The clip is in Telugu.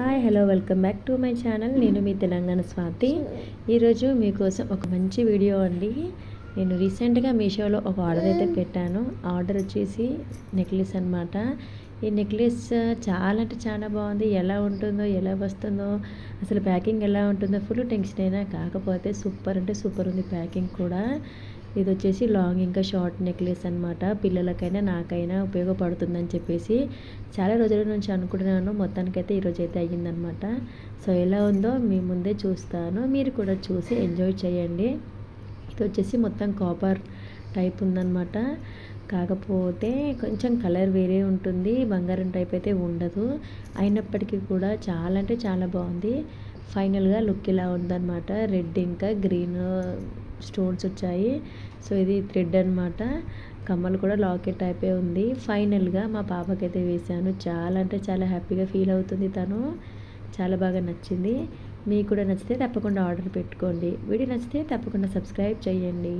Hi hello welcome back to my channel నేను మీ తెలంగాణ స్వాతి. ఈరోజు మీకోసం ఒక మంచి వీడియో అండి. నేను రీసెంట్గా మీషోలో ఒక ఆర్డర్ అయితే పెట్టాను. ఆర్డర్ వచ్చేసి నెక్లెస్ అనమాట ఈ నెక్లెస్ చాలా అంటే చాలా బాగుంది. ఎలా ఉంటుందో ఎలా వస్తుందో అసలు ప్యాకింగ్ ఎలా ఉంటుందో ఫుల్ టెన్షన్ అయినా కాకపోతే సూపర్ అంటే సూపర్ ఉంది ప్యాకింగ్ కూడా. ఇది వచ్చేసి లాంగ్ ఇంకా షార్ట్ నెక్లెస్ అనమాట పిల్లలకైనా నాకైనా ఉపయోగపడుతుందని చెప్పేసి చాలా రోజుల నుంచి అనుకుంటున్నాను. మొత్తానికైతే ఈరోజు అయితే అయ్యిందనమాట సో ఎలా ఉందో మీ ముందే చూస్తాను. మీరు కూడా చూసి ఎంజాయ్ చేయండి. ఇది వచ్చేసి మొత్తం కాపర్ టైప్ ఉందన్నమాట. కాకపోతే కొంచెం కలర్ వేరే ఉంటుంది. బంగారం టైప్ అయితే ఉండదు. అయినప్పటికీ కూడా చాలా అంటే చాలా బాగుంది. ఫైనల్గా లుక్ ఇలా ఉందన్నమాట. రెడ్ ఇంకా గ్రీన్ స్టోన్స్ వచ్చాయి. సో ఇది థ్రెడ్ అనమాట కమ్మలు కూడా లాకెట్ టైపే ఉంది. ఫైనల్గా మా పాపకైతే వేశాను. చాలా అంటే చాలా హ్యాపీగా ఫీల్ అవుతుంది తను. చాలా బాగా నచ్చింది. మీకు కూడా నచ్చితే తప్పకుండా ఆర్డర్ పెట్టుకోండి. వీడియో నచ్చితే తప్పకుండా సబ్స్క్రైబ్ చేయండి.